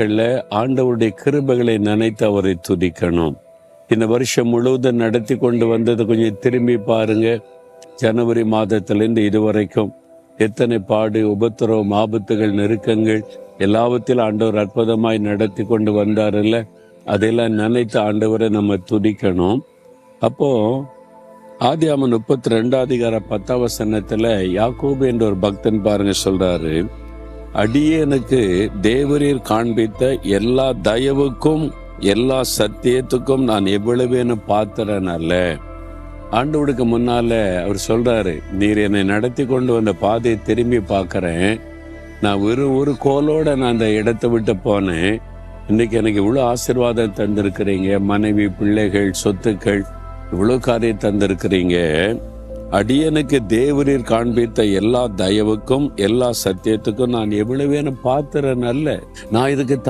நாட்களில் ஆண்டவருடைய கிருபைகளை நினைத்து அவரை துதிக்கணும். இந்த வருஷம் முழுவதும் நடத்தி கொண்டு வந்ததை கொஞ்சம் திரும்பி பாருங்க. ஜனவரி மாதத்திலிருந்து இதுவரைக்கும் எத்தனை பாடு உபத்திரவம் ஆபத்துகள் நெருக்கங்கள் எல்லாவற்றிலும் ஆண்டவர் அற்புதமாய் நடத்தி கொண்டு வந்தாருல்ல. அதெல்லாம் நினைத்து ஆண்டவரை நம்ம துதிக்கணும். அப்போ ஆதியாமன் முப்பத்தி ரெண்டாவது அதிகார பத்தாம் வசனத்துல யாக்கோபு என்ற ஒரு பக்தன் பாருங்க சொல்றாரு. அடியனுக்கு தேவரீர் காண்பித்த எல்லா தயவுக்கும் எல்லா சத்தியத்துக்கும் நான் எவ்வளவேன்னு பாத்திரன் அல்ல. ஆண்டவனுக்கு முன்னால அவர் சொல்றாரு நீர் என்னை நடத்தி கொண்டு வந்த பாதையை திரும்பி பார்க்கறேன். நான் ஒரு ஒரு கோலோட நான் அந்த இடத்தை விட்டு போனேன். இன்னைக்கு எனக்கு இவ்வளோ ஆசிர்வாதம் தந்திருக்கிறீங்க. மனைவி பிள்ளைகள் சொத்துக்கள் இவ்வளோ காரியம் தந்திருக்கிறீங்க. அடியனுக்கு தேவரீர் காண்பித்த எல்லா தயவுக்கும் எல்லா சத்தியத்துக்கும் நான் எவ்வளவேன்னு பாத்திரன் அல்ல. நான் இதுக்கு